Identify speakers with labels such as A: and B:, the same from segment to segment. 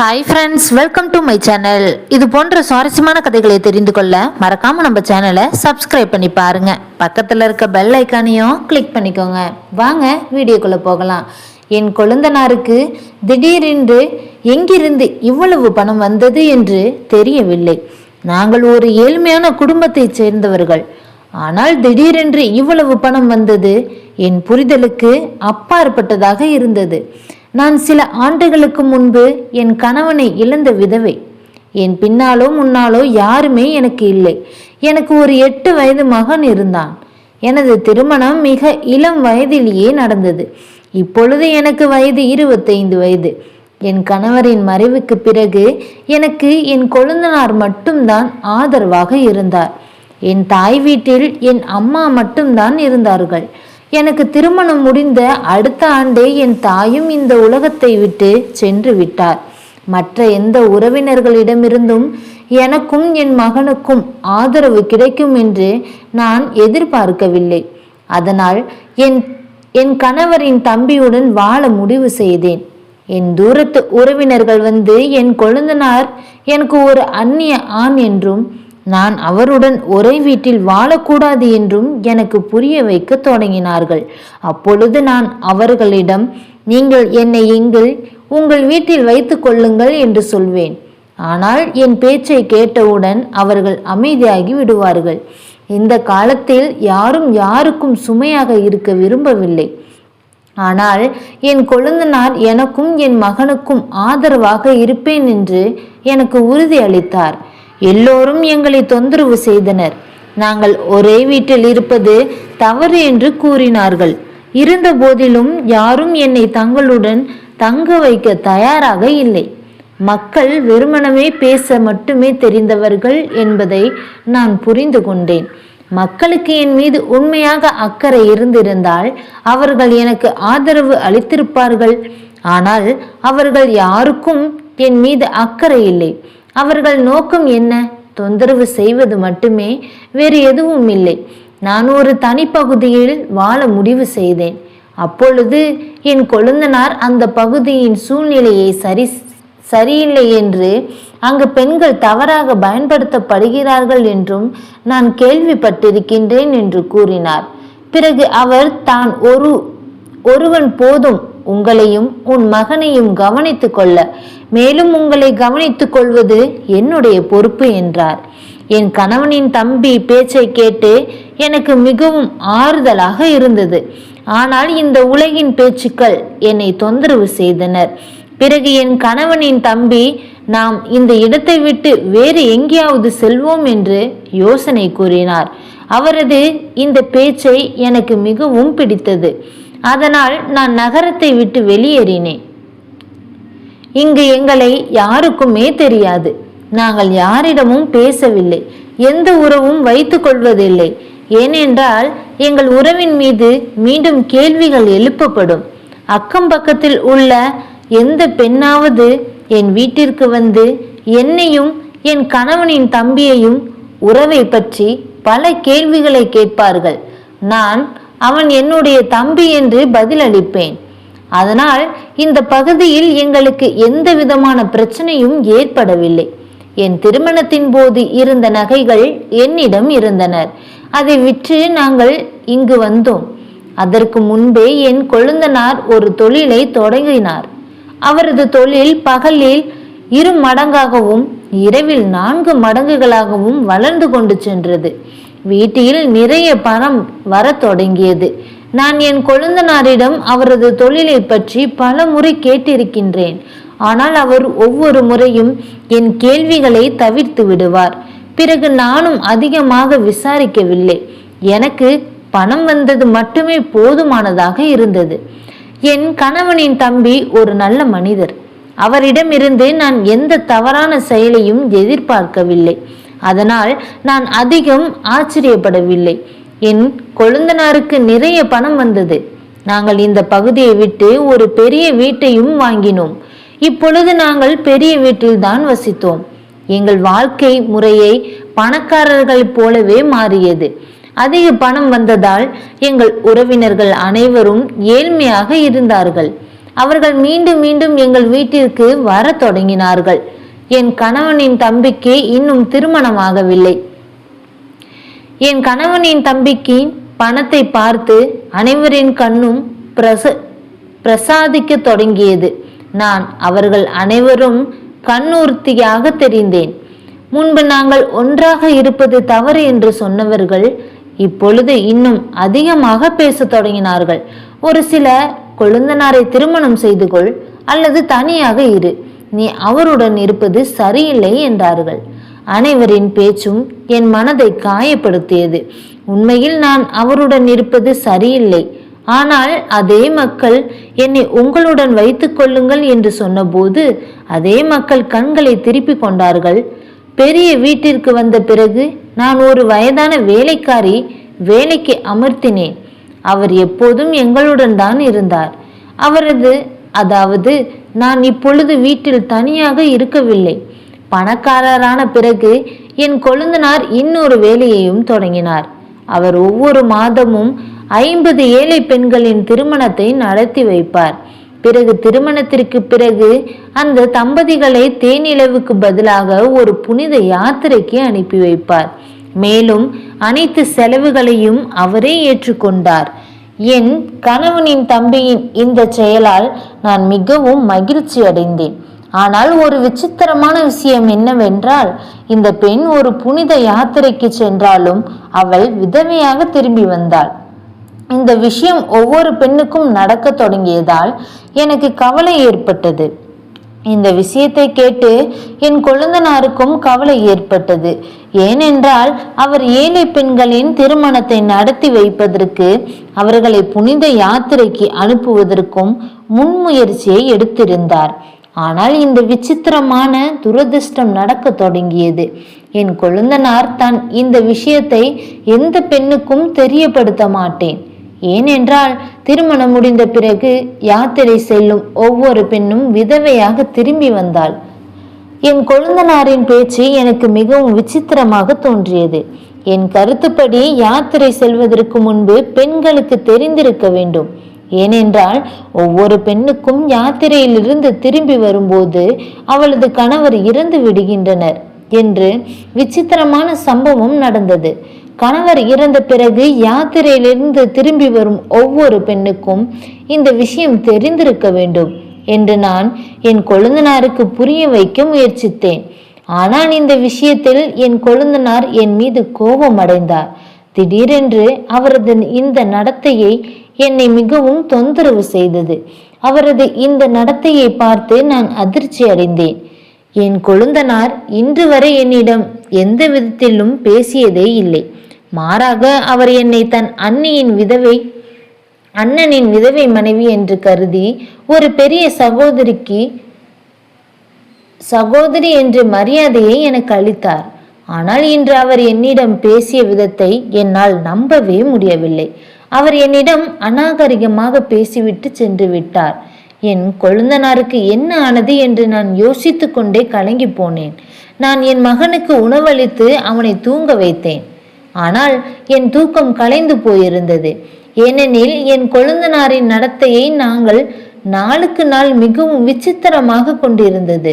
A: Hi friends welcome to my channel இது போன்ற சுவாரஸ்யமான கதைகளை தெரிந்து கொள்ள மறக்காம நம்ம சேனலை சப்ஸ்கிரைப் பண்ணி பாருங்க. பக்கத்தில் இருக்க பெல் ஐக்கானையும் கிளிக் பண்ணிக்கோங்க. வாங்க வீடியோக்குள்ள போகலாம். என் கொழுந்தனாருக்கு திடீரென்று எங்கிருந்து இவ்வளவு பணம் வந்தது என்று தெரியவில்லை. நாங்கள் ஒரு ஏழ்மையான குடும்பத்தைச் சேர்ந்தவர்கள். ஆனால் திடீரென்று இவ்வளவு பணம் வந்தது என் புரிதலுக்கு அப்பாற்பட்டதாக இருந்தது. நான் சில ஆண்டுகளுக்கு முன்பு என் கணவனை இழந்த விதவை. என் பின்னாலோ முன்னாலோ யாருமே எனக்கு இல்லை. எனக்கு ஒரு எட்டு வயது மகன் இருந்தான். எனது திருமணம் மிக இளம் வயதிலேயே நடந்தது. இப்பொழுது எனக்கு வயது இருபத்தைந்து வயது. என் கணவரின் மறைவுக்கு பிறகு எனக்கு என் கொழுந்தனார் மட்டும்தான் ஆதரவாக இருந்தார். என் தாய் வீட்டில் என் அம்மா மட்டும்தான் இருந்தார்கள். எனக்கு திருமணம் முடிந்த அடுத்த ஆண்டே என் தாயும் இந்த உலகத்தை விட்டு சென்று விட்டார். மற்ற எந்த உறவினர்களிடமிருந்தும் எனக்கும் என் மகனுக்கும் ஆதரவு கிடைக்கும் என்று நான் எதிர்பார்க்கவில்லை. அதனால் என் என் கணவரின் தம்பியுடன் வாழ முடிவு செய்தேன். என் தூரத்து உறவினர்கள் வந்து என் கொழுந்தனார் எனக்கு ஒரு அந்நிய ஆண் என்றும் நான் அவருடன் ஒரே வீட்டில் வாழக்கூடாது என்றும் எனக்கு புரிய வைக்க தொடங்கினார்கள். அப்பொழுது நான் அவர்களிடம் நீங்கள் என்னை இங்கு உங்கள் வீட்டில் வைத்துக் கொள்ளுங்கள் என்று சொல்வேன். ஆனால் என் பேச்சை கேட்டவுடன் அவர்கள் அமைதியாகி விடுவார்கள். இந்த காலத்தில் யாரும் யாருக்கும் சுமையாக இருக்க விரும்பவில்லை. ஆனால் என் கொழுந்தனார் எனக்கும் என் மகனுக்கும் ஆதரவாக இருப்பேன் என்று எனக்கு உறுதி அளித்தார். எல்லோரும் எங்களை தொந்தரவு செய்தனர். நாங்கள் ஒரே வீட்டில் இருப்பது தவறு என்று கூறினார்கள். இருந்த போதிலும் யாரும் என்னை தங்களுடன் தங்க வைக்க தயாராக இல்லை. மக்கள் வெறுமனமே பேச மட்டுமே தெரிந்தவர்கள் என்பதை நான் புரிந்து கொண்டேன். மக்களுக்கு என் மீது உண்மையாக அக்கறை இருந்திருந்தால் அவர்கள் எனக்கு ஆதரவு அளித்திருப்பார்கள். ஆனால் அவர்கள் யாருக்கும் என் மீது அக்கறை இல்லை. அவர்கள் நோக்கம் என்ன? தொந்தரவு செய்வது மட்டுமே வேறு எதுவும் இல்லை. நான் ஒரு தனிப்பகுதியில் வாழ முடிவு செய்தேன். அப்பொழுது என் கொழுந்தனார் அந்த பகுதியின் சூழ்நிலையை சரி சரியில்லை என்று அங்கு பெண்கள் தவறாக பயன்படுத்தப்படுகிறார்கள் என்றும் நான் கேள்விப்பட்டிருக்கின்றேன் என்று கூறினார். பிறகு அவர் தான் ஒரு ஒருவன் போதும் உங்களையும் உன் மகனையும் கவனித்துக் கொள்ள. மேலும் உங்களை கவனித்துக் கொள்வது என்னுடைய பொறுப்பு என்றார். என் கணவனின் தம்பி பேச்சை கேட்டு எனக்கு மிகவும் ஆறுதலாக இருந்தது. ஆனால் இந்த உலகின் பேச்சுக்கள் என்னை தொந்தரவு செய்தனர். பிறகு என் கணவனின் தம்பி நாம் இந்த இடத்தை விட்டு வேறு எங்கேயாவது செல்வோம் என்று யோசனை கூறினார். அவரது இந்த பேச்சை எனக்கு மிகவும் பிடித்தது. அதனால் நான் நகரத்தை விட்டு வெளியேறினேன். இங்கு எங்களை யாருக்குமே தெரியாது. நாங்கள் யாரிடமும் பேசவில்லை. எந்த உறவும் வைத்துக் கொள்வதில்லை. ஏனென்றால் எங்கள் உறவின் மீது மீண்டும் கேள்விகள் எழுப்பப்படும். அக்கம் பக்கத்தில் உள்ள எந்த பெண்ணாவது என் வீட்டிற்கு வந்து என்னையும் என் கணவனின் தம்பியையும் உறவை பற்றி பல கேள்விகளை கேட்பார்கள். நான் அவன் என்னுடைய தம்பி என்று பதிலளிப்பேன். அதனால் இந்த பகுதியில் எங்களுக்கு எந்த விதமான பிரச்சனையும் ஏற்படவில்லை. என் திருமணத்தின் போது இருந்த நகைகள் என்னிடம் இருந்தனர். அதை விற்று நாங்கள் இங்கு வந்தோம். அதற்கு முன்பே என் கொழுந்தனார் ஒரு தொழிலை தொடங்கினார். அவரது தொழில் பகலில் இரு மடங்காகவும் இரவில் நான்கு மடங்குகளாகவும் வளர்ந்து கொண்டு சென்றது. வீட்டில் நிறைய பணம் வரத் தொடங்கியது. நான் என் கொழுந்தனாரிடம் அவரது தொழிலை பற்றி பல முறை கேட்டிருக்கின்றேன். ஆனால் அவர் ஒவ்வொரு முறையும் என் கேள்விகளை தவிர்த்து விடுவார். பிறகு நானும் அதிகமாக விசாரிக்கவில்லை. எனக்கு பணம் வந்தது மட்டுமே போதுமானதாக இருந்தது. என் கணவனின் தம்பி ஒரு நல்ல மனிதர். அவரிடமிருந்து நான் எந்த தவறான செயலையும் எதிர்பார்க்கவில்லை. அதனால் நான் அதிகம் ஆச்சரியப்படவில்லை. என் கொழுந்தனாருக்கு நிறைய பணம் வந்தது. நாங்கள் இந்த பகுதியை விட்டு ஒரு பெரிய வீட்டையும் வாங்கினோம். இப்பொழுது நாங்கள் பெரிய வீட்டில்தான் வசித்தோம். எங்கள் வாழ்க்கை முறையை பணக்காரர்கள் போலவே மாறியது. அதிக பணம் வந்ததால் எங்கள் உறவினர்கள் அனைவரும் ஏழ்மையாக இருந்தார்கள். அவர்கள் மீண்டும் மீண்டும் எங்கள் வீட்டிற்கு வரத் தொடங்கினார்கள். என் கணவனின் தம்பிக்கு இன்னும் திருமணமாகவில்லை. என் கணவனின் தம்பிக்கு பணத்தை பார்த்து அனைவரின் கண்ணும் பிரச பிரசாதிக்க தொடங்கியது. நான் அவர்கள் அனைவரும் கண்ணூர்த்தியாக தெரிந்தேன். முன்பு நாங்கள் ஒன்றாக இருப்பது தவறு என்று சொன்னவர்கள் இப்பொழுது இன்னும் அதிகமாக பேசத் தொடங்கினார்கள். ஒரு சில கொழுந்தனாரை திருமணம் செய்து கொள் அல்லது தனியாக இரு. நீ அவருடன் இருப்பது சரியில்லை என்றார்கள். அனைவரின் பேச்சும் என் மனதை காயப்படுத்தியது. உண்மையில் நான் அவருடன் இருப்பது சரியில்லை. ஆனால் அதே மக்கள் என்னை உங்களுடன் வைத்துக் கொள்ளுங்கள் என்று சொன்னபோது அதே மக்கள் கண்களை திருப்பிக் கொண்டார்கள். பெரிய வீட்டிற்கு வந்த பிறகு நான் ஒரு வயதான வேலைக்காரி வேலைக்கு அமர்த்தினேன். அவர் எப்போதும் எங்களுடன் தான் இருந்தார். அவரது அதாவது நான் இப்பொழுது வீட்டில் தனியாக இருக்கவில்லை. பணக்காரரான பிறகு என் கொழுந்தனார் இன்னொரு வேலையையும் தொடங்கினார். அவர் ஒவ்வொரு மாதமும் ஐம்பது ஏழை பெண்களின் திருமணத்தை நடத்தி வைப்பார். பிறகு திருமணத்திற்கு பிறகு அந்த தம்பதிகளை தேனிலவுக்கு பதிலாக ஒரு புனித யாத்திரைக்கு அனுப்பி வைப்பார். மேலும் அனைத்து செலவுகளையும் அவரே ஏற்றுக்கொண்டார். என் கணவனின் தம்பியின் இந்த செயலால் நான் மிகவும் மகிழ்ச்சி அடைந்தேன். ஆனால் ஒரு விசித்திரமான விஷயம் என்னவென்றால் இந்த பெண் ஒரு புனித யாத்திரைக்கு சென்றாலும் அவள் விதவையாக திரும்பி வந்தாள். இந்த விஷயம் ஒவ்வொரு பெண்ணுக்கும் நடக்க தொடங்கியதால் எனக்கு கவலை ஏற்பட்டது. இந்த விஷயத்தை கேட்டு என் கொழுந்தனாருக்கும் கவலை ஏற்பட்டது. ஏனென்றால் அவர் ஏழை பெண்களின் திருமணத்தை நடத்தி வைப்பதற்கு அவர்களை புனித யாத்திரைக்கு அனுப்புவதற்கும் முன்முயற்சியை எடுத்திருந்தார். ஆனால் இந்த விசித்திரமான துரதிர்ஷ்டம் நடக்க தொடங்கியது. என் கொழுந்தனார் தான் இந்த விஷயத்தை எந்த பெண்ணுக்கும் தெரியப்படுத்த மாட்டேன். ஏனென்றால் திருமணம் முடிந்த பிறகு யாத்திரை செல்லும் ஒவ்வொரு பெண்ணும் விதவையாக திரும்பி வந்தாள். என் கொழுந்தனாரின் பேச்சு எனக்கு மிகவும் விசித்திரமாக தோன்றியது. என் கருத்துப்படி யாத்திரை செல்வதற்கு முன்பு பெண்களுக்கு தெரிந்திருக்க வேண்டும். ஏனென்றால் ஒவ்வொரு பெண்ணுக்கும் யாத்திரையிலிருந்து திரும்பி வரும்போது அவளது கணவர் இறந்து விடுகின்றனர் என்று விசித்திரமான சம்பவம் நடந்தது. கணவர் இறந்த பிறகு யாத்திரையிலிருந்து திரும்பி வரும் ஒவ்வொரு பெண்ணுக்கும் இந்த விஷயம் தெரிந்திருக்க வேண்டும் என்று நான் என் கொழுந்தனாருக்கு புரிய வைக்க முயற்சித்தேன். ஆனால் இந்த விஷயத்தில் என் கொழுந்தனார் என் மீது கோபம் அடைந்தார். திடீரென்று அவரது இந்த நடத்தையை என்னை மிகவும் தொந்தரவு செய்தது. அவரது இந்த நடத்தையை பார்த்து நான் அதிர்ச்சி அடைந்தேன். என் கொழுந்தனார் இன்று வரை என்னிடம் எந்த விதத்திலும் பேசியதே இல்லை. மாறாக அவர் என்னை தன் அண்ணியின் விதவை அண்ணனின் விதவை மனைவி என்று கருதி ஒரு பெரிய சகோதரிக்கு சகோதரி என்ற மரியாதையை எனக்கு அளித்தார். ஆனால் இன்று அவர் என்னிடம் பேசிய விதத்தை என்னால் நம்பவே முடியவில்லை. அவர் என்னிடம் அநாகரிகமாக பேசிவிட்டு சென்று விட்டார். என் கொழுந்தனாருக்கு என்ன ஆனது என்று நான் யோசித்து கொண்டே கலங்கி போனேன். நான் என் மகனுக்கு உணவளித்து அவனை தூங்க வைத்தேன். ஆனால் என் தூக்கம் கலைந்து போயிருந்தது. ஏனெனில் என் கொழுந்தனாரின் நடத்தையை நாங்கள் நாளுக்கு நாள் மிகவும் விசித்திரமாக கொண்டிருந்தது.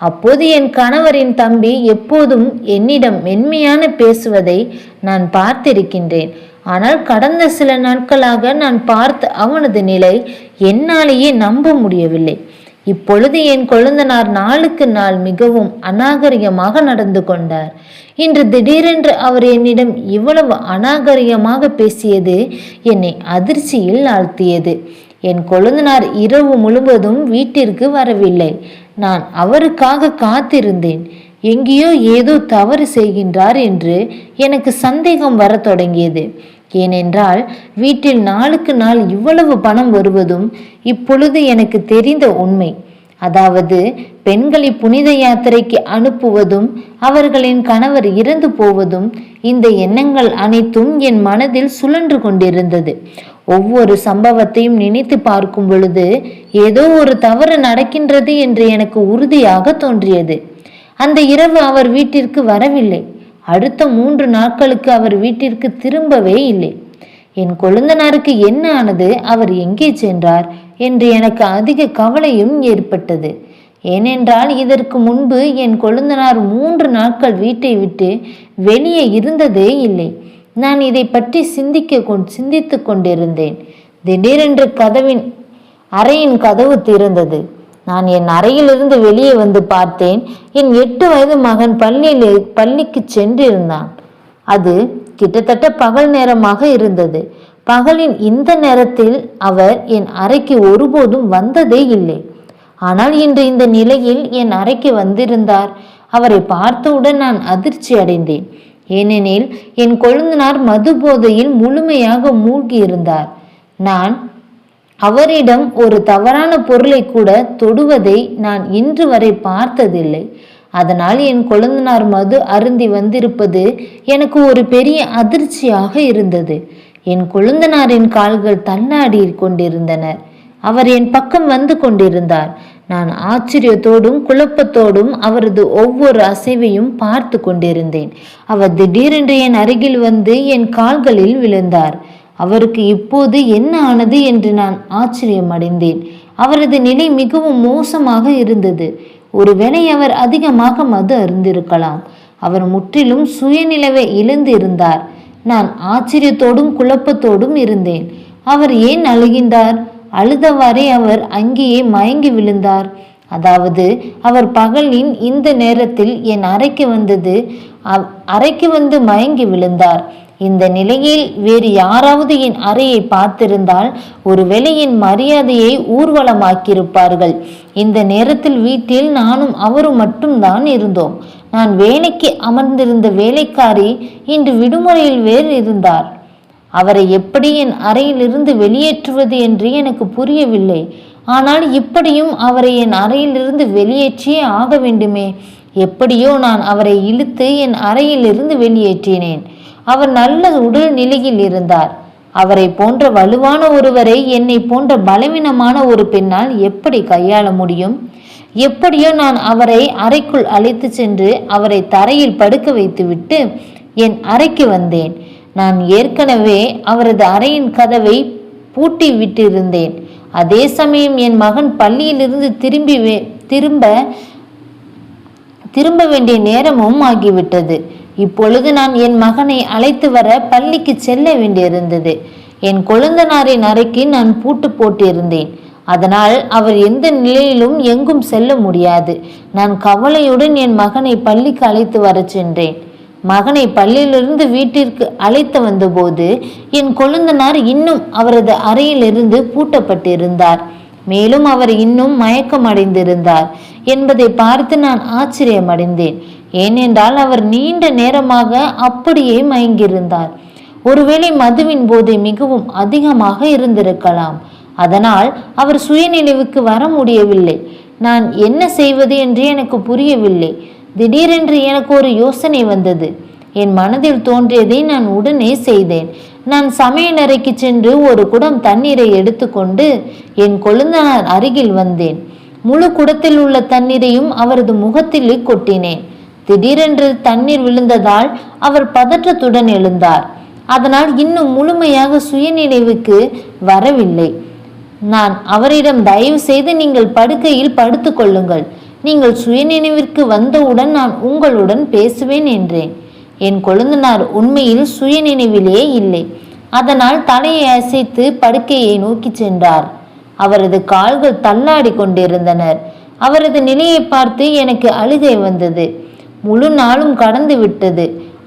A: அப்போது என் கணவரின் தம்பி எப்போதும் என்னிடம் மென்மையான பேசுவதை நான் பார்த்திருக்கின்றேன். ஆனால் கடந்த சில நாட்களாக நான் பார்த்த அவனது நிலை என்னாலேயே நம்ப முடியவில்லை. இப்பொழுது என் கொழுந்தனார் நாளுக்கு நாள் மிகவும் அநாகரிகமாக நடந்து கொண்டார். இன்று திடீரென்று அவர் என்னிடம் இவ்வளவு அநாகரிகமாக பேசியது என்னை அதிர்ச்சியில் ஆழ்த்தியது. என் கொழுந்தனார் இரவு முழுவதும் வீட்டிற்கு வரவில்லை. நான் அவருக்காக காத்திருந்தேன். எங்கேயோ ஏதோ தவறு செய்கின்றார் என்று எனக்கு சந்தேகம் வரத் தொடங்கியது. ஏனென்றால் வீட்டில் நாளுக்கு நாள் இவ்வளவு பணம் வருவதும் இப்பொழுது எனக்கு தெரிந்த உண்மை. அதாவது பெண்களை புனித யாத்திரைக்கு அனுப்புவதும் அவர்களின் கணவர் இறந்து போவதும் இந்த எண்ணங்கள் அனைத்தும் என் மனதில் சுழன்று கொண்டிருந்தது. ஒவ்வொரு சம்பவத்தையும் நினைத்து பார்க்கும் பொழுது ஏதோ ஒரு தவறு நடக்கின்றது என்று எனக்கு உறுதியாக தோன்றியது. அந்த இரவு அவர் வீட்டிற்கு வரவில்லை. அடுத்த மூன்று நாட்களுக்கு அவர் வீட்டிற்கு திரும்பவே இல்லை. என் கொழுந்தனாருக்கு என்ன ஆனது? அவர் எங்கே சென்றார்? என்று எனக்கு அதிக கவலையும் ஏற்பட்டது. ஏனென்றால் இதற்கு முன்பு என் கொழுந்தனார் மூன்று நாட்கள் வீட்டை விட்டு வெளியே இருந்ததே இல்லை. நான் இதை பற்றி சிந்திக்க கொண் சிந்தித்து கொண்டிருந்தேன். திடீரென்று கதவின் அறையின் கதவு திறந்தது. நான் என் அறையிலிருந்து வெளியே வந்து பார்த்தேன். என் எட்டு வயது மகன் பள்ளியில் பள்ளிக்கு சென்றிருந்தான். அது கிட்டத்தட்ட பகல் நேரமாக இருந்தது. பகலின் இந்த நேரத்தில் அவர் என் அறைக்கு ஒருபோதும் வந்ததே இல்லை. ஆனால் இன்று இந்த நிலையில் என் அறைக்கு வந்திருந்தார். அவரை பார்த்தவுடன் நான் அதிர்ச்சி அடைந்தேன். ஏனெனில் என் கொழுந்தனார் மது போதையில் முழுமையாக மூழ்கி இருந்தார் நான் அவரிடம் ஒரு தவறான பொருளை கூட தொடுவதை நான் இன்று வரை பார்த்ததில்லை. அதனால் என் கொழுந்தனார் மது அருந்தி வந்திருப்பது எனக்கு ஒரு பெரிய அதிர்ச்சியாக இருந்தது. என் கொழுந்தனாரின் கால்கள் தள்ளாடி கொண்டிருந்தனர் அவர் என் பக்கம் வந்து கொண்டிருந்தார். நான் ஆச்சரியத்தோடும் குழப்பத்தோடும் அவரது ஒவ்வொரு அசைவையும் பார்த்து கொண்டிருந்தேன். அவர் திடீரென்று என் அருகில் வந்து என் கால்களில் விழுந்தார். அவருக்கு இப்போது என்ன ஆனது என்று நான் ஆச்சரியம் அடைந்தேன் அவரது நிலை மிகவும் மோசமாக இருந்தது. ஒருவேளை அவர் அதிகமாக மது அருந்திருக்கலாம். அவர் முற்றிலும் சுயநிலவை இழந்து இருந்தார். நான் ஆச்சரியத்தோடும் குழப்பத்தோடும் இருந்தேன். அவர் ஏன் அழுகின்றார்? அழுதவாறே அவர் அங்கேயே மயங்கி விழுந்தார். அதாவது அவர் பகலின் இந்த நேரத்தில் என் அறைக்கு வந்தது அறைக்கு வந்து மயங்கி விழுந்தார். இந்த நிலையில் வேறு யாராவது என் அறையை பார்த்திருந்தால் ஒருவேளை என் மரியாதையை ஊர்வலமாக்கியிருப்பார்கள். இந்த நேரத்தில் வீட்டில் நானும் அவரும் மட்டும்தான் இருந்தோம். நான் வேலைக்கு அமர்ந்திருந்த வேலைக்காரி இன்று விடுமுறையில் வேறு இருந்தார். அவரை எப்படி என் அறையிலிருந்து வெளியேற்றுவது என்று எனக்கு புரியவில்லை. ஆனால் இப்படியும் அவரை என் அறையிலிருந்து வெளியேற்றியே ஆக வேண்டுமே. எப்படியோ நான் அவரை இழுத்து என் அறையிலிருந்து வெளியேற்றினேன். அவர் நல்ல உடல் நிலையில் இருந்தார். அவரை போன்ற வலுவான ஒருவரை என்னை போன்ற பலவீனமான ஒரு பெண்ணால் எப்படி கையாள முடியும்? எப்படியோ நான் அவரை அறைக்குள் அழைத்து சென்று அவரை தரையில் படுக்க வைத்துவிட்டு என் அறைக்கு வந்தேன். நான் ஏற்கனவே அவரது அறையின் கதவை பூட்டி விட்டிருந்தேன். அதே சமயம் என் மகன் பள்ளியிலிருந்து திரும்பி திரும்ப திரும்ப வேண்டிய நேரமும் ஆகிவிட்டது. இப்பொழுது நான் என் மகனை அழைத்து வர பள்ளிக்கு செல்ல வேண்டியிருந்தது. என் கொழுந்தனாரின் அறைக்கு நான் பூட்டு போட்டிருந்தேன். அதனால் அவர் எந்த நிலையிலும் எங்கும் செல்ல முடியாது. நான் கவலையுடன் என் மகனை பள்ளிக்கு அழைத்து வர சென்றேன். மகனை பள்ளியிலிருந்து வீட்டிற்கு அழைத்து வந்தபோது என் கொழுந்தனார் இன்னும் அவரது அறையிலிருந்து பூட்டப்பட்டிருந்தார். மேலும் அவர் இன்னும் மயக்கம் அடைந்திருந்தார் என்பதை பார்த்து நான் ஆச்சரியமடைந்தேன். ஏனென்றால் அவர் நீண்ட நேரமாக அப்படியே மயங்கியிருந்தார். ஒருவேளை மதுவின் போதை மிகவும் அதிகமாக இருந்திருக்கலாம். அதனால் அவர் சுயநினைவுக்கு வர முடியவில்லை. நான் என்ன செய்வது என்று எனக்கு புரியவில்லை. திடீரென்று எனக்கு ஒரு யோசனை வந்தது. என் மனதில் தோன்றியதை நான் உடனே செய்தேன். நான் சமையலறைக்கு சென்று ஒரு குடம் தண்ணீரை எடுத்துக்கொண்டு என் கொழுந்தனார் அருகில் வந்தேன். முழு குடத்தில் உள்ள தண்ணீரையும் அவரது முகத்தில் கொட்டினேன். திடீரென்று தண்ணீர் விழுந்ததால் அவர் பதற்றத்துடன் எழுந்தார். அதனால் இன்னும் முழுமையாக சுயநினைவுக்கு வரவில்லை. நான் அவரிடம் தயவு செய்து நீங்கள் படுக்கையில் படுத்து கொள்ளுங்கள். நீங்கள் சுயநினைவிற்கு வந்தவுடன் நான் உங்களுடன் பேசுவேன் என்றேன். என் கொழுந்தனார் உண்மையில் சுயநினைவிலே இல்லை. அதனால் தலையை அசைத்து படுக்கையை நோக்கி சென்றார். அவரது கால்கள் தள்ளாடி கொண்டிருந்தனர். அவரது நிலையை பார்த்து எனக்கு அழுகை வந்தது. முழு நாளும் கடந்து விட்டது.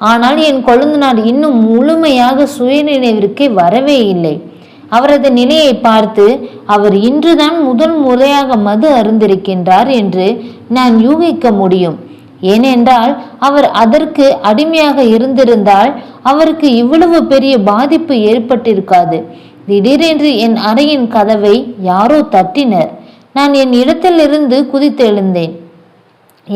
A: ஆனால் என் கொழுந்தனார் இன்னும் முழுமையாக சுயநினைவிற்கு வரவே இல்லை. அவரது நிலையை பார்த்து அவர் இன்றுதான் முதல் முறையாக மது அருந்திருக்கின்றார் என்று நான் யூகிக்க முடியும். ஏனென்றால் அவர் அதற்கு அடிமையாக இருந்திருந்தால் அவருக்கு இவ்வளவு பெரிய பாதிப்பு ஏற்பட்டிருக்காது. திடீரென்று என் அறையின் கதவை யாரோ தட்டினர். நான் என் இடத்திலிருந்து குதித்தெழுந்தேன்.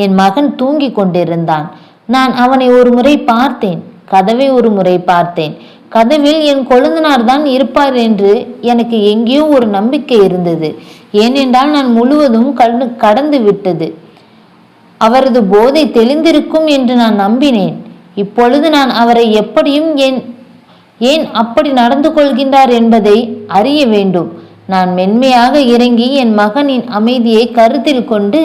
A: என் மகன் தூங்கி கொண்டிருந்தான். நான் அவனை ஒரு முறை பார்த்தேன். கதவை ஒரு முறை பார்த்தேன். கதவில் என் கொழுந்தனார் தான் இருப்பார் என்று எனக்கு எங்கேயோ ஒரு நம்பிக்கை இருந்தது. ஏனென்றால் நான் முழுவதும் கடந்து விட்டது. அவரது போதை தெளிந்திருக்கும் என்று நான் நம்பினேன். இப்பொழுது நான் அவரை எப்படியும் என் ஏன் அப்படி நடந்து கொள்கின்றார் என்பதை அறிய வேண்டும். நான் மென்மையாக இறங்கி என் மகனின் அமைதியை கருத்தில் கொண்டு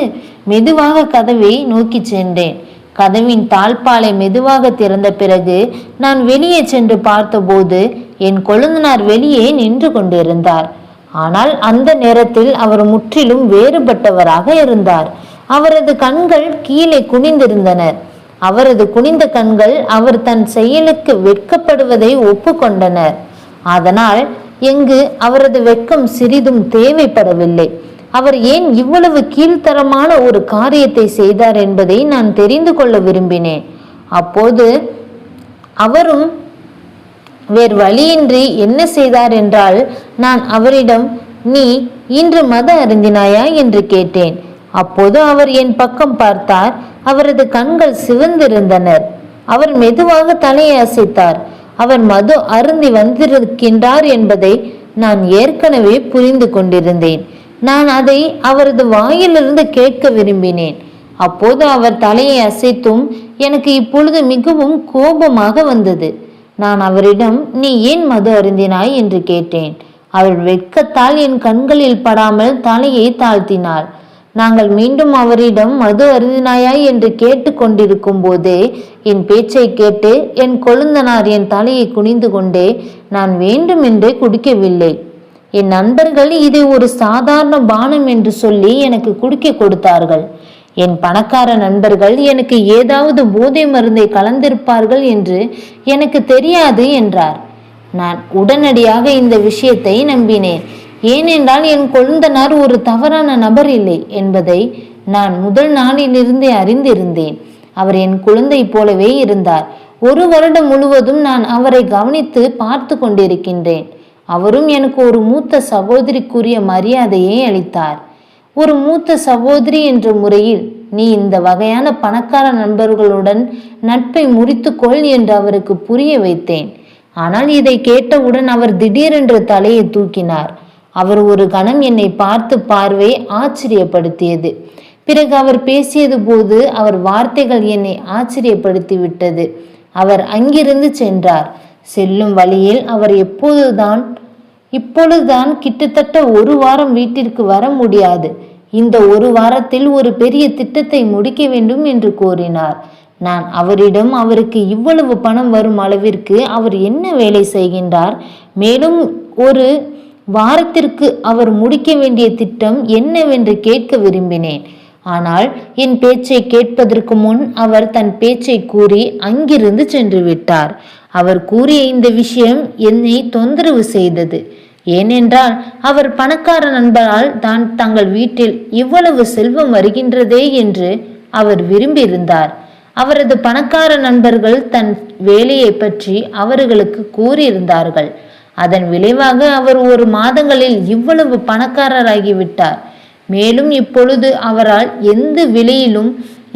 A: மெதுவாக கதவை நோக்கிச் சென்றேன். கதவின் தாழ்பாலை மெதுவாக திறந்த பிறகு நான் வெளியே சென்று பார்த்தபோது என் கொழுந்தனார் வெளியே நின்று கொண்டிருந்தார். ஆனால் அந்த நேரத்தில் அவர் முற்றிலும் வேறுபட்டவராக இருந்தார். அவரது கண்கள் கீழே குனிந்திருந்தனர். அவரது குனிந்த கண்கள் அவர் தன் செயலுக்கு வெட்கப்படுவதை ஒப்புக்கொண்டனர். அதனால் எங்கு அவரது வெட்கம் சிறிதும் தேவைப்படவில்லை. அவர் ஏன் இவ்வளவு கீழ்த்தரமான ஒரு காரியத்தை செய்தார் என்பதை நான் தெரிந்து கொள்ள விரும்பினேன். அப்போது அவரும் வேறு வழியின்றி என்ன செய்தார் என்றால் நான் அவரிடம் நீ இன்று மத அருந்தினாயா? என்று கேட்டேன். அப்போது அவர் என் பக்கம் பார்த்தார். அவரது கண்கள் சிவந்திருந்தனர். அவர் மெதுவாக தலையை அசைத்தார் அவர் மது அருந்தி வந்திருக்கின்றார் என்பதை நான் ஏற்கனவே புரிந்து கொண்டிருந்தேன். நான் அதை அவரது வாயிலிருந்து கேட்க விரும்பினேன். அப்போது அவர் தலையை அசைத்தும் எனக்கு இப்பொழுது மிகவும் கோபமாக வந்தது. நான் அவரிடம் நீ ஏன் மது அருந்தினாய்? என்று கேட்டேன். அவள் வெட்கத்தால் என் கண்களில் படாமல் தலையை தாழ்த்தினாள். நாங்கள் மீண்டும் அவரிடம் மது அருந்தினாயா என்று கேட்டு கொண்டிருக்கும் போதே என் பேச்சை கேட்டு என் கொழுந்தனார் என் தலையை குனிந்து கொண்டே நான் வேண்டுமென்றே குடிக்கவில்லை. என் நண்பர்கள் இதை ஒரு சாதாரண பானம் என்று சொல்லி எனக்கு குடிக்க கொடுத்தார்கள். என் பணக்கார நண்பர்கள் எனக்கு ஏதாவது போதை மருந்தை கலந்திருப்பார்கள் என்று எனக்கு தெரியாது என்றார். நான் உடனடியாக இந்த விஷயத்தை நம்பினேன். ஏனென்றால் என் கொழுந்தனார் ஒரு தவறான நபர் இல்லை என்பதை நான் முதல் நாளிலிருந்தே அறிந்திருந்தேன். அவர் என் குழந்தை போலவே இருந்தார். ஒரு வருடம் முழுவதும் நான் அவரை கவனித்து பார்த்து கொண்டிருக்கின்றேன். அவரும் எனக்கு ஒரு மூத்த சகோதரிக்குரிய மரியாதையை அளித்தார். ஒரு மூத்த சகோதரி என்ற முறையில் நீ இந்த வகையான பணக்கார நண்பர்களுடன் நட்பை முறித்துக்கொள் என்று அவருக்கு புரிய வைத்தேன். ஆனால் இதை கேட்டவுடன் அவர் திடீரென்று தலையை தூக்கினார். அவர் ஒரு கணம் என்னை பார்த்து பார்வை ஆச்சரியப்படுத்தியது. பிறகு அவர் பேசியது போது அவர் வார்த்தைகள் என்னை ஆச்சரியப்படுத்தி விட்டது. அவர் அங்கிருந்து சென்றார். செல்லும் வழியில் அவர் எப்போதுதான் இப்பொழுதுதான் கிட்டத்தட்ட ஒரு வாரம் வீட்டிற்கு வர முடியாது. இந்த ஒரு வாரத்தில் ஒரு பெரிய திட்டத்தை முடிக்க வேண்டும் என்று கூறினார் நான் அவரிடம் அவருக்கு இவ்வளவு பணம் வரும் அளவிற்கு அவர் என்ன வேலை செய்கின்றார்? மேலும் ஒரு வாரத்திற்கு அவர் முடிக்க வேண்டிய திட்டம் என்னவென்று கேட்க விரும்பினேன். ஆனால் என் பேச்சை கேட்பதற்கு முன் அவர் தன் பேச்சை கூறி அங்கிருந்து சென்று விட்டார். அவர் கூறிய இந்த விஷயம் என்னை தொந்தரவு செய்தது. ஏனென்றால் அவர் பணக்கார நண்பரால் தான் தங்கள் வீட்டில் இவ்வளவு செல்வம் வருகின்றதே என்று அவர் விரும்பியிருந்தார். அவரது பணக்கார நண்பர்கள் தன் வேலையை பற்றி அவர்களுக்கு கூறியிருந்தார்கள். அதன் விளைவாக அவர் ஒரு மாதங்களில் இவ்வளவு பணக்காரராகிவிட்டார். மேலும் இப்பொழுது அவரால் எந்த விலையிலும்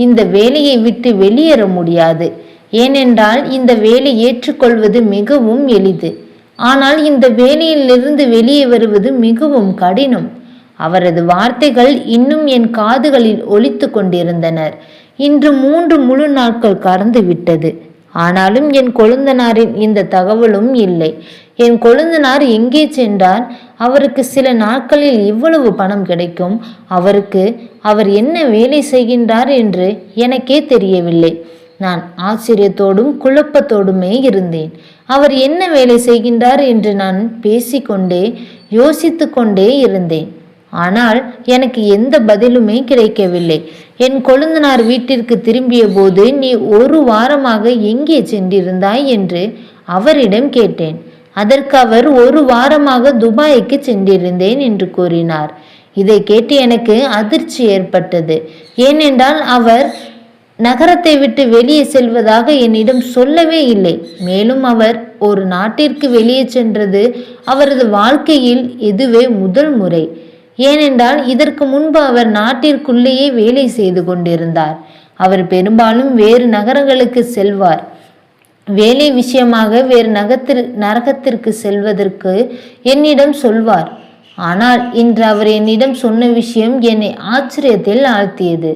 A: இந்த வேலையை விட்டு வெளியேற முடியாது. ஏனென்றால் இந்த வேலை ஏற்றுக்கொள்வது மிகவும் எளிது. ஆனால் இந்த வேலையிலிருந்து வெளியே வருவது மிகவும் கடினம். அவரது வார்த்தைகள் இன்னும் என் காதுகளில் ஒலித்து கொண்டிருந்தனர். இன்று மூன்று முழு நாட்கள் கடந்து விட்டது. ஆனாலும் என் கொழுந்தனாரின் இந்த தகவலும் இல்லை. என் கொழுந்தனார் எங்கே சென்றார்? அவருக்கு சில நாட்களில் இவ்வளவு பணம் கிடைக்கும்? அவருக்கு அவர் என்ன வேலை செய்கின்றார் என்று எனக்கே தெரியவில்லை. நான் ஆச்சரியத்தோடும் குழப்பத்தோடுமே இருந்தேன். அவர் என்ன வேலை செய்கின்றார் என்று நான் பேசிக்கொண்டே யோசித்து கொண்டே இருந்தேன். ஆனால் எனக்கு எந்த பதிலுமே கிடைக்கவில்லை. என் கொழுந்தனார் வீட்டிற்கு திரும்பிய போது நீ ஒரு வாரமாக எங்கே சென்றிருந்தாய்? என்று அவரிடம் கேட்டேன். அதற்கு அவர் ஒரு வாரமாக துபாய்க்கு சென்றிருந்தேன் என்று கூறினார். இதை கேட்டு எனக்கு அதிர்ச்சி ஏற்பட்டது. ஏனென்றால் அவர் நகரத்தை விட்டு வெளியே செல்வதாக என்னிடம் சொல்லவே இல்லை. மேலும் அவர் ஒரு நாட்டிற்கு வெளியே சென்றது அவரது வாழ்க்கையில் இதுவே முதல் முறை. ஏனென்றால் இதற்கு முன்பு அவர் நாட்டிற்குள்ளேயே வேலை செய்து கொண்டிருந்தார். அவர் பெரும்பாலும் வேறு நகரங்களுக்கு செல்வார். வேலை விஷயமாக வேறு நகத்திற்கு நரகத்திற்கு செல்வதற்கு என்னிடம் சொல்வார். ஆனால் இன்று அவர் என்னிடம் சொன்ன விஷயம் என்னை ஆச்சரியத்தில் ஆழ்த்தியது.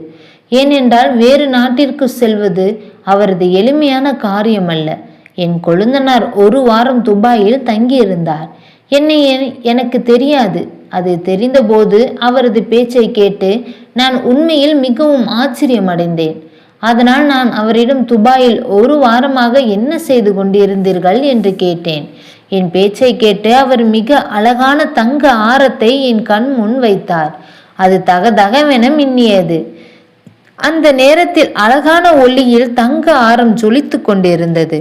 A: ஏனென்றால் வேறு நாட்டிற்கு செல்வது அவரது எளிமையான காரியம் அல்ல என் கொழுந்தனார் ஒரு வாரம் துபாயில் தங்கியிருந்தார். என்னை எனக்கு தெரியாது. அது தெரிந்தபோது அவரது பேச்சை கேட்டு நான் உண்மையில் மிகவும் ஆச்சரியமடைந்தேன். அதனால் நான் அவரிடம் துபாயில் ஒரு வாரமாக என்ன செய்து கொண்டிருந்தீர்கள் என்று கேட்டேன். என் பேச்சை கேட்டு அவர் மிக அழகான தங்க ஆரத்தை என் கண் முன் வைத்தார். அது தகதகவென மின்னியது. அந்த நேரத்தில் அழகான ஒளியில் தங்க ஆரம் ஜொலித்து கொண்டிருந்தது.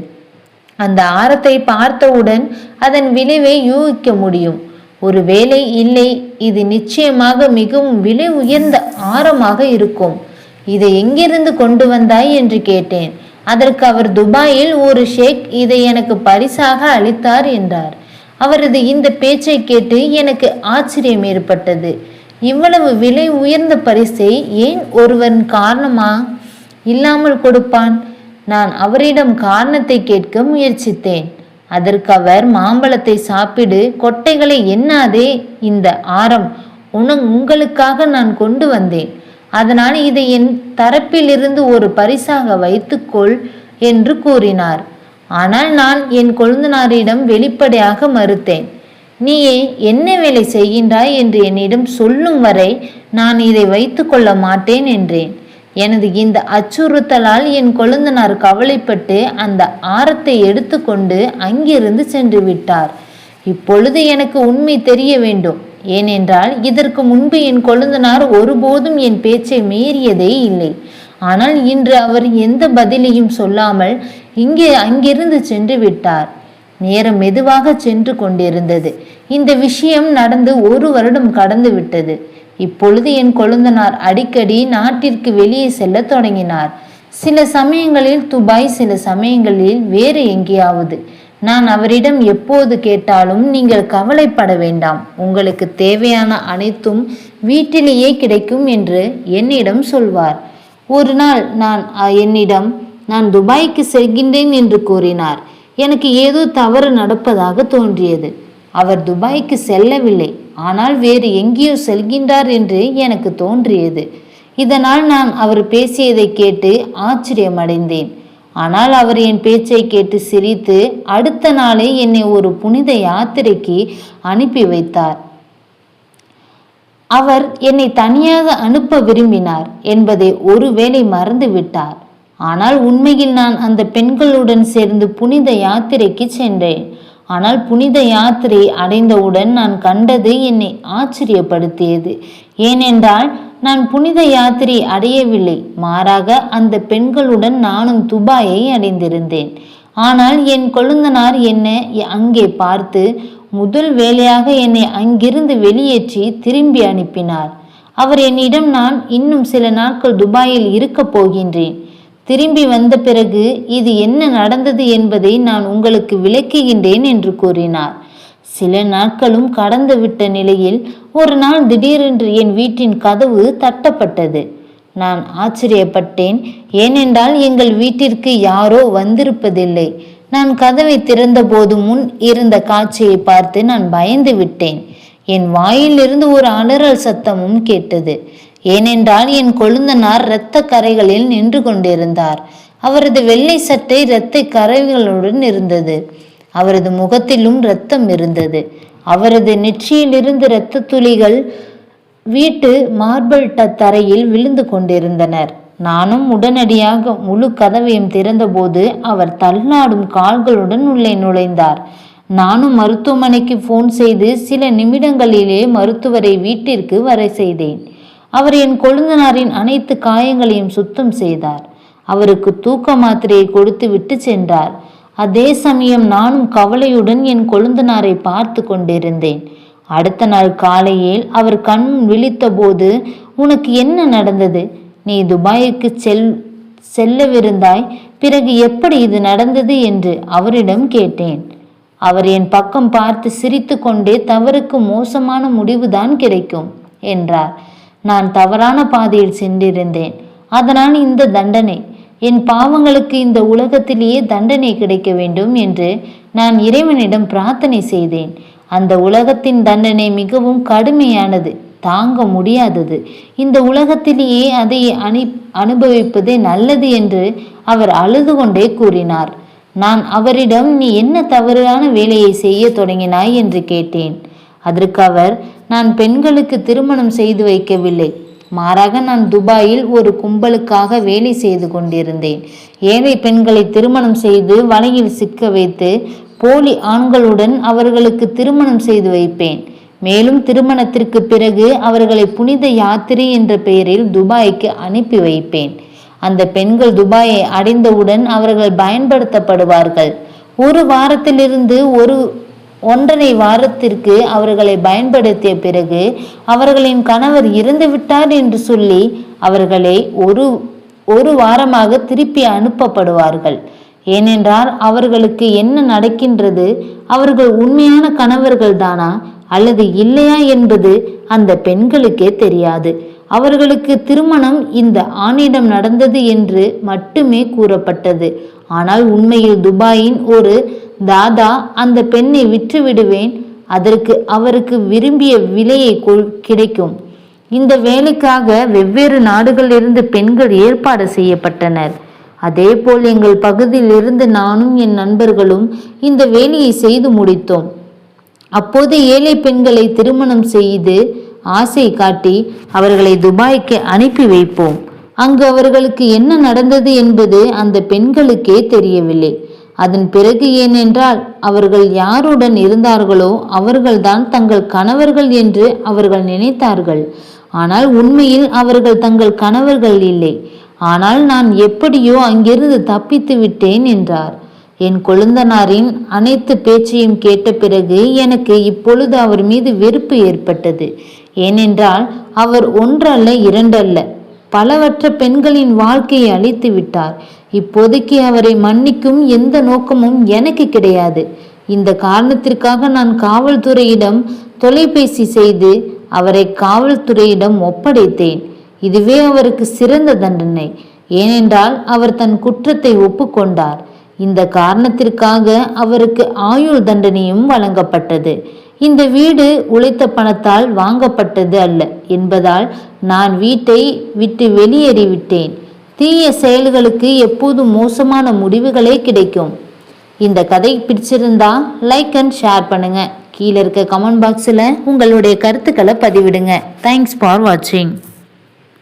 A: அந்த ஆரத்தை பார்த்தவுடன் அதன் விளைவை யூகிக்க முடியும். ஒருவேளை இல்லை இது நிச்சயமாக மிகவும் விலை உயர்ந்த ஆரமாக இருக்கும். இதை எங்கிருந்து கொண்டு வந்தாய் என்று கேட்டேன். அதற்கு அவர் துபாயில் ஒரு ஷேக் இதை எனக்கு பரிசாக அளித்தார் என்றார். அவரது இந்த பேச்சை கேட்டு எனக்கு ஆச்சரியம் ஏற்பட்டது. இவ்வளவு விலை உயர்ந்த பரிசை ஏன் ஒருவன் காரணமா? இல்லாமல் கொடுப்பான். நான் அவரிடம் காரணத்தை கேட்க முயற்சித்தேன். அதற்கு அவர் மாம்பழத்தை சாப்பிடு கொட்டைகளை எண்ணாதே. இந்த ஆரம் உன உங்களுக்காக நான் கொண்டு வந்தேன். அதனால் இதை என் தரப்பிலிருந்து ஒரு பரிசாக வைத்துக்கொள் என்று கூறினார். ஆனால் நான் என் கொழுந்தனாரிடம் வெளிப்படையாக மறுத்தேன். நீயே என்ன வேலை செய்கின்றாய் என்று என்னிடம் சொல்லும் வரை நான் இதை வைத்துக்கொள்ள மாட்டேன் என்றேன். எனது இந்த அச்சுறுத்தலால் என் கொழுந்தனார் கவலைப்பட்டு அந்த ஆரத்தை எடுத்துக்கொண்டு அங்கிருந்து சென்று விட்டார். இப்பொழுது எனக்கு உண்மை தெரிய வேண்டும். ஏனென்றால் இதற்கு முன்பு என் கொழுந்தனார் ஒருபோதும் என் பேச்சை மீறியதே இல்லை. ஆனால் இன்று அவர் எந்த பதிலையும் சொல்லாமல் இங்கே அங்கிருந்து சென்று விட்டார். நேரம் மெதுவாக சென்று கொண்டிருந்தது. இந்த விஷயம் நடந்து ஒரு வருடம் கடந்து விட்டது. இப்பொழுது என் கொழுந்தனார் அடிக்கடி நாட்டிற்கு வெளியே செல்ல தொடங்கினார். சில சமயங்களில் துபாய் சில சமயங்களில் வேறு எங்கேயாவது. நான் அவரிடம் எப்போது கேட்டாலும் நீங்கள் கவலைப்பட வேண்டாம். உங்களுக்கு தேவையான அனைத்தும் வீட்டிலேயே கிடைக்கும் என்று என்னிடம் சொல்வார். ஒரு நாள் நான் என்னிடம் நான் துபாய்க்கு செல்கின்றேன் என்று கூறினார். எனக்கு ஏதோ தவறு நடப்பதாக தோன்றியது. அவர் துபாய்க்கு செல்லவில்லை. ஆனால் வேறு எங்கேயோ செல்கின்றார் என்று எனக்கு தோன்றியது. இதனால் நான் அவர் பேசியதை கேட்டு ஆச்சரியமடைந்தேன். ஆனால் அவர் என் பேச்சை கேட்டு சிரித்து அடுத்த நாளே என்னை ஒரு புனித யாத்திரைக்கு அனுப்பி வைத்தார். அவர் என்னை தனியாக அனுப்ப விரும்பினார் என்பதை ஒருவேளை மறந்து விட்டார். ஆனால் உண்மையில் நான் அந்த பெண்களுடன் சேர்ந்து புனித யாத்திரைக்கு சென்றேன். ஆனால் புனித யாத்திரை அடைந்தவுடன் நான் கண்டது என்னை ஆச்சரியப்படுத்தியது. ஏனென்றால் நான் புனித யாத்திரை அடையவில்லை. மாறாக அந்த பெண்களுடன் நானும் துபாயை அடைந்திருந்தேன். ஆனால் என் கொழுந்தனார் என்னை அங்கே பார்த்து முதல் வேலையாக என்னை அங்கிருந்து வெளியேற்றி திரும்பி அனுப்பினார். அவர் என்னிடம் நான் இன்னும் சில நாட்கள் துபாயில் இருக்கப் போகின்றேன். திரும்பி வந்த பிறகு இது என்ன நடந்தது என்பதை நான் உங்களுக்கு விளக்குகின்றேன் என்று கூறினார். சில நாட்களும் கடந்துவிட்ட நிலையில் ஒரு நாள் திடீரென்று என் வீட்டின் கதவு தட்டப்பட்டது. நான் ஆச்சரியப்பட்டேன். ஏனென்றால் எங்கள் வீட்டிற்கு யாரோ வந்திருப்பதில்லை. நான் கதவை திறந்தபோது முன் இருந்த காட்சியை பார்த்து நான் பயந்து விட்டேன். என் வாயிலிருந்து ஒரு அலறல் சத்தமும் கேட்டது. ஏனென்றால் என் கொழுந்தனார் இரத்த கரைகளில் நின்று கொண்டிருந்தார். அவரது வெள்ளை சட்டை இரத்த கரைகளுடன் இருந்தது. அவரது முகத்திலும் இரத்தம் இருந்தது. அவரது நெற்றியிலிருந்து இரத்த துளிகள் வீட்டு மார்பிள் ட- தரையில் விழுந்து கொண்டிருந்தனர். நானும் உடனடியாக முழு கதவையும் திறந்தபோது அவர் தள்ளாடும் கால்களுடன் உள்ளே நுழைந்தார். நானும் மருத்துவமனைக்கு ஃபோன் செய்து சில நிமிடங்களிலே மருத்துவரை வீட்டிற்கு வர செய்தேன். அவர் என் கொழுந்தனாரின் அனைத்து காயங்களையும் சுத்தம் செய்தார். அவருக்கு தூக்க மாத்திரையை கொடுத்து விட்டு சென்றார். அதே சமயம் நானும் கவலையுடன் என் கொழுந்தனாரை பார்த்து கொண்டிருந்தேன். அடுத்த நாள் காலையில் அவர் கண் விழித்தபோது உனக்கு என்ன நடந்தது? நீ துபாய்க்கு செல் செல்லவிருந்தாய். பிறகு எப்படி இது நடந்தது? என்று அவரிடம் கேட்டேன். அவர் என் பக்கம் பார்த்து சிரித்துக்கொண்டே தவறுக்கு மோசமான முடிவுதான் கிடைக்கும் என்றார். நான் தவறான பாதையில் சென்றிருந்தேன். அதனால் இந்த தண்டனை என் பாவங்களுக்கு இந்த உலகத்திலேயே தண்டனை கிடைக்க வேண்டும் என்று நான் இறைவனிடம் பிரார்த்தனை செய்தேன். அந்த உலகத்தின் தண்டனை மிகவும் கடுமையானது தாங்க முடியாதது. இந்த உலகத்திலேயே அதை அனு அனுபவிப்பதே நல்லது என்று அவர் அழுது கொண்டே கூறினார். நான் அவரிடம் நீ என்ன தவறான வேலையை செய்ய தொடங்கினாய்? என்று கேட்டேன். அதற்கு அவர் நான் பெண்களுக்கு திருமணம் செய்து வைக்கவில்லை. மாறாக நான் துபாயில் ஒரு கும்பலுக்காக வேலை செய்து கொண்டிருந்தேன். ஏழை பெண்களை திருமணம் செய்து வலையில் சிக்க வைத்து போலி ஆண்களுடன் அவர்களுக்கு திருமணம் செய்து வைப்பேன். மேலும் திருமணத்திற்கு பிறகு அவர்களை புனித யாத்திரை என்ற பெயரில் துபாய்க்கு அனுப்பி வைப்பேன். அந்த பெண்கள் துபாயை அடைந்தவுடன் அவர்கள் பயன்படுத்தப்படுவார்கள். ஒரு வாரத்திலிருந்து ஒரு ஒன்றரை வாரத்திற்கு அவர்களை பயன்படுத்திய பிறகு அவர்களின் கணவர் இறந்து விட்டார் என்று சொல்லி அவர்களை ஒரு ஒரு வாரமாக திருப்பி அனுப்பப்படுவார்கள். ஏனென்றால் அவர்களுக்கு என்ன நடக்கின்றது? அவர்கள் உண்மையான கணவர்கள் தானா? அல்லது இல்லையா என்பது அந்த பெண்களுக்கே தெரியாது. அவர்களுக்கு திருமணம் இந்த ஆணிடம் நடந்தது என்று மட்டுமே கூறப்பட்டது. ஆனால் உண்மையில் துபாயின் ஒரு தாதா அந்த பெண்ணை விற்று விடுவேன் அதற்கு அவருக்கு விரும்பிய விலையை கிடைக்கும். இந்த வேலைக்காக வெவ்வேறு நாடுகளிலிருந்து பெண்கள் ஏற்பாடு செய்யப்பட்டனர். அதேபோல் எங்கள் பகுதியில் இருந்து நானும் என் நண்பர்களும் இந்த வேலையை செய்து முடித்தோம். அப்போது ஏழை பெண்களை திருமணம் செய்து ஆசை காட்டி அவர்களை துபாய்க்கு அனுப்பி வைப்போம். அங்கு அவர்களுக்கு என்ன நடந்தது என்பது அந்த பெண்களுக்கே தெரியவில்லை. அதன் பிறகு ஏனென்றால் அவர்கள் யாருடன் இருந்தார்களோ அவர்கள்தான் தங்கள் கணவர்கள் என்று அவர்கள் நினைத்தார்கள். ஆனால் உண்மையில் அவர்கள் தங்கள் கணவர்கள் இல்லை. ஆனால் நான் எப்படியோ அங்கிருந்து தப்பித்து விட்டேன் என்றார். என் கொழுந்தனாரின் அனைத்து பேச்சையும் கேட்ட பிறகு எனக்கு இப்பொழுது அவர் மீது வெறுப்பு ஏற்பட்டது. ஏனென்றால் அவர் ஒன்றல்ல இரண்டல்ல. பலவற்ற பெண்களின் வாழ்க்கையை அழித்து விட்டார். இப்போதைக்கு அவரை மன்னிக்கும் எந்த நோக்கமும் எனக்கு கிடையாது. இந்த காரணத்திற்காக நான் காவல்துறையிடம் தொலைபேசி செய்து அவரை காவல்துறையிடம் ஒப்படைத்தேன். இதுவே அவருக்கு சிறந்த தண்டனை. ஏனென்றால் அவர் தன் குற்றத்தை ஒப்புக்கொண்டார். இந்த காரணத்திற்காக அவருக்கு ஆயுள் தண்டனையும் வழங்கப்பட்டது. இந்த வீடு உழைத்த பணத்தால் வாங்கப்பட்டது அல்ல. என்பதால் நான் வீட்டை விட்டு வெளியேறிவிட்டேன். தீய செயல்களுக்கு எப்போதும் மோசமான முடிவுகளே கிடைக்கும். இந்த கதை பிடிச்சிருந்தா லைக் அண்ட் ஷேர் பண்ணுங்க. கீழே இருக்க கமெண்ட் பாக்ஸில் உங்களுடைய கருத்துக்களை பதிவிடுங்க. தேங்க்ஸ் ஃபார் வாட்சிங்